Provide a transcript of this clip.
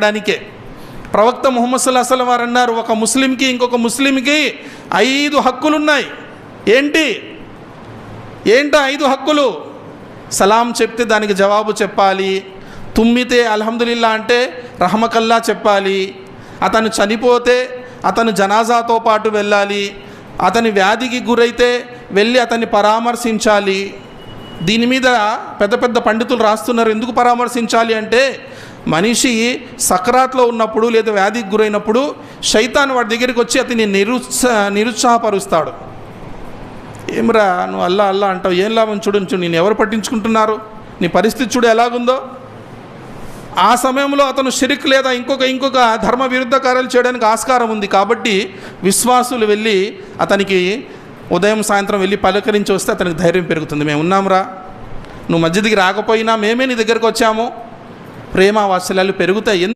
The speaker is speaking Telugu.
దానికే ప్రవక్త ముహమ్మద్ సల్లాహ్ అసలు వారు అన్నారు ఒక ముస్లింకి ఇంకొక ముస్లింకి ఐదు హక్కులున్నాయి. ఏంటి? ఏంటా ఐదు హక్కులు? సలాం చెప్తే దానికి జవాబు చెప్పాలి. తుమ్మితే అల్హమ్దుల్లా అంటే రహమకల్లా చెప్పాలి. అతను చనిపోతే అతను జనాజాతో పాటు వెళ్ళాలి. అతని వ్యాధికి గురైతే వెళ్ళి అతన్ని పరామర్శించాలి. దీని మీద పెద్ద పెద్ద పండితులు రాస్తున్నారు. ఎందుకు పరామర్శించాలి అంటే మనిషి సక్రాత్లో ఉన్నప్పుడు లేదా వ్యాధికి గురైనప్పుడు శైతాన్ వాడి దగ్గరికి వచ్చి అతన్ని నిరుత్సా నిరుత్సాహపరుస్తాడు. ఏమిరా నువ్వు అల్లా అల్లా అంటావు ఏం లాభం చూడు చూడు నేను ఎవరు పట్టించుకుంటున్నారు? నీ పరిస్థితి చూడు ఎలాగుందో? ఆ సమయంలో అతను షిరిక్ లేదా ఇంకొక ఇంకొక ధర్మ విరుద్ధ కార్యాలు చేయడానికి ఆస్కారం ఉంది కాబట్టి విశ్వాసులు వెళ్ళి అతనికి ఉదయం సాయంత్రం వెళ్ళి పలకరించి వస్తే అతనికి ధైర్యం పెరుగుతుంది. మేము ఉన్నాంరా. నువ్వు మధ్యదికి రాకపోయినా మేమే నీ దగ్గరకు వచ్చాము. ప్రేమ వాత్సల్యాలు పెరుగుతాయి.